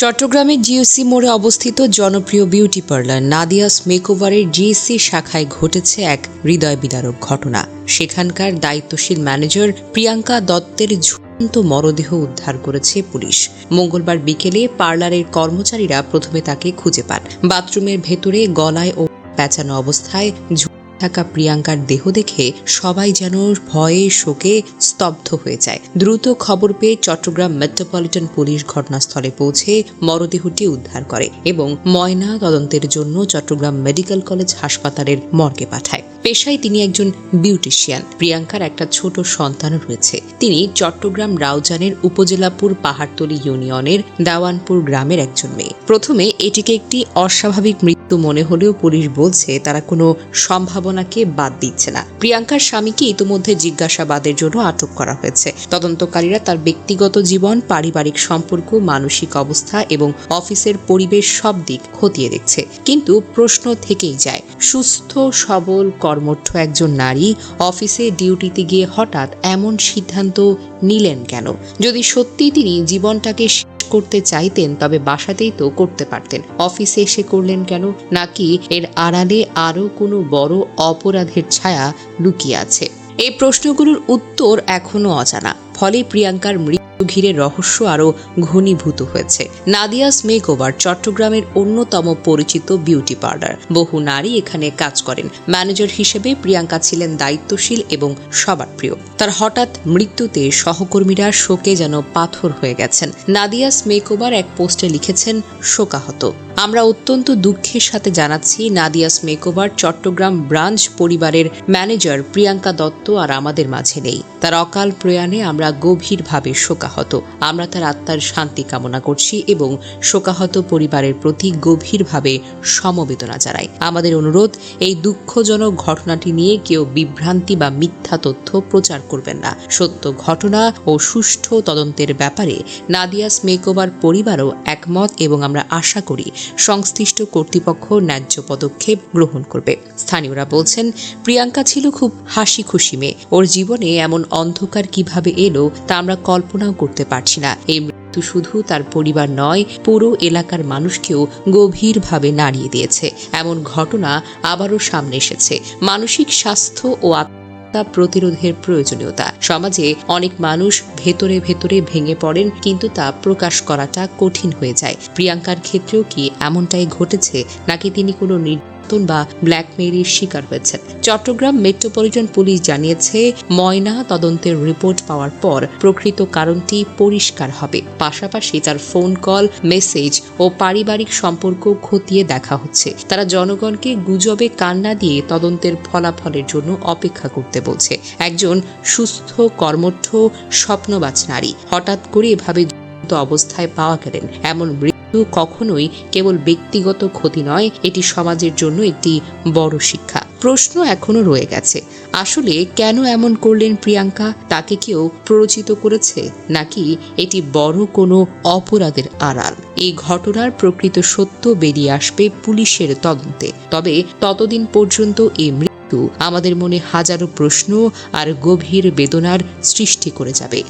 চট্টগ্রামের জিওসি মোড়ে অবস্থিত জনপ্রিয় বিউটি পার্লার নাদিয়াস মেকওভারের জিএসসি শাখায় ঘটেছে এক হৃদয় বিদারক ঘটনা। সেখানকার দায়িত্বশীল ম্যানেজার প্রিয়াঙ্কা দত্তের ঝুলন্ত মরদেহ উদ্ধার করেছে পুলিশ। মঙ্গলবার বিকেলে পার্লারের কর্মচারীরা প্রথমে তাকে খুঁজে পান। বাথরুমের ভেতরে গলায় ও প্যাঁচানো অবস্থায় থাকা প্রিয়াঙ্কার দেহ দেখে সবাই যেন ভয়ে, শোকে স্তব্ধ হয়ে যায়। দ্রুত খবর পেয়ে চট্টগ্রাম মেট্রোপলিটন পুলিশ ঘটনাস্থলে পৌঁছে মরদেহটি উদ্ধার করে এবং ময়না তদন্তের জন্য চট্টগ্রাম মেডিকেল কলেজ হাসপাতালের মর্গে পাঠায়। পেশায় তিনি একজন বিউটিশিয়ান। প্রিয়াঙ্কার একটা ছোট সন্তানও রয়েছে। তিনি চট্টগ্রাম রাউজানের উপজেলাপুর পাহাড়তলি ইউনিয়নের দাওয়ানপুর গ্রামের একজন মেয়ে। প্রথমে এটিকে একটি অস্বাভাবিক মৃত্যু মনে হলেও পুলিশ বলছে, তারা কোনো সম্ভাবনাকে বাদ দিচ্ছে না। প্রিয়াঙ্কার স্বামীকে ইতিমধ্যে জিজ্ঞাসাবাদের জন্য আটক করা হয়েছে। তদন্তকারীরা তার ব্যক্তিগত জীবন, পারিবারিক সম্পর্ক, মানসিক অবস্থা এবং অফিসের পরিবেশ সব দিক খতিয়ে দেখছে। কিন্তু প্রশ্ন থেকেই যায়, সুস্থ, সবল কর্মঠ একজন নারী অফিসে ডিউটিতে গিয়ে হঠাৎ এমন সিদ্ধান্ত নিলেন কেন? যদি সত্যি তিনি জীবনটাকে করতে চাইতেন, তবে বাসাতেই তো করতে পারতেন। অফিসে এসে করলেন কেন? নাকি এর আড়ালে আরও কোনো বড় অপরাধের ছায়া লুকিয়ে আছে? এই প্রশ্নগুলোর উত্তর এখনও অজানা। ফলে প্রিয়াঙ্কার মৃত্যু ঘিরে রহস্য আরও ঘনীভূত হয়েছে। নাদিয়াস মেকওভার চট্টগ্রামের অন্যতম পরিচিত বিউটি পার্লার। বহু নারী এখানে কাজ করেন। ম্যানেজার হিসেবে প্রিয়াঙ্কা ছিলেন দায়িত্বশীল এবং সবার প্রিয়। তার হঠাৎ মৃত্যুতে সহকর্মীরা শোকে যেন পাথর হয়ে গেছেন। নাদিয়াস মেকওভার এক পোস্টে লিখেছেন, শোকাহত। আমরা অত্যন্ত দুঃখের সাথে জানাচ্ছি নাদিয়াস মেকওভার চট্টগ্রাম ব্রাঞ্চ পরিবারের ম্যানেজার প্রিয়াঙ্কা দত্ত আর আমাদের মাঝে নেই। তার অকাল প্রয়াণে আমরা গভীরভাবে শোকাহত। আমরা তার আত্মার শান্তি কামনা করছি এবং শোকাহত পরিবারের প্রতি গভীরভাবে সমবেদনা জানাই। আমাদের অনুরোধ, এই দুঃখজনক ঘটনাটি নিয়ে কেউ বিভ্রান্তি বা মিথ্যা তথ্য প্রচার করবেন না। সত্য ঘটনা ও সুষ্ঠু তদন্তের ব্যাপারে নাদিয়াস মেকোবার পরিবারও একমত এবং আমরা আশা করি সংশ্লিষ্ট কর্তৃপক্ষ ন্যায্য পদক্ষেপ গ্রহণ করবে। স্থানীয়রা বলছেন, প্রিয়াঙ্কা ছিল খুব হাসি খুশি মেয়ে। ওর জীবনে এমন অন্ধকার কীভাবে এলো তা আমরা কল্পনাও করতে পারছি না। এই মৃত্যু শুধু তার পরিবার নয়, পুরো এলাকার মানুষকেও গভীরভাবে নাড়িয়ে দিয়েছে। এমন ঘটনা আবারও সামনে এসেছে। মানসিক স্বাস্থ্য ও আত্মা প্রতিরোধের প্রয়োজনীয়তা। সমাজে অনেক মানুষ ভেতরে ভেতরে ভেঙে পড়েন, কিন্তু তা প্রকাশ করাটা কঠিন হয়ে যায়। প্রিয়াঙ্কার ক্ষেত্রেও কি এমনটাই ঘটেছে, নাকি তিনি কোনো নির্যাতন বা ব্ল্যাকমেইলের শিকার হয়েছেন চট্টগ্রাম মেট্রোপলিটন পুলিশ জানিয়েছে, ময়না তদন্তের রিপোর্ট পাওয়ার পর প্রকৃত কারণটি পরিষ্কার হবে। পাশাপাশি তার ফোন কল, মেসেজ ও পারিবারিক সম্পর্ক খতিয়ে দেখা হচ্ছে। তারা জনগণকে গুজবে কান্না দিয়ে তদন্তের ফলাফলের জন্য অপেক্ষা করতে বলছে। একজন সুস্থ, কর্মঠ, স্বপ্নবাজ নারী হঠাৎ করে এভাবে অবস্থায় পাওয়া গেলেন। এমন কখনোই কেবল ব্যক্তিগত ক্ষতি নয়, এটি সমাজের জন্য একটি বড় শিক্ষা। প্রশ্ন এখনও রয়ে গেছে, আসলে কেন এমন করলেন প্রিয়াঙ্কা? তাকে কেউ প্ররোচিত করেছে? নাকি এটি বড় কোনো অপরাধের আড়াল? এই ঘটনার প্রকৃত সত্য বেরিয়ে আসবে পুলিশের তদন্তে। তবে ততদিন পর্যন্ত এই মৃত্যু আমাদের মনে হাজারো প্রশ্ন আর গভীর বেদনার সৃষ্টি করে যাবে।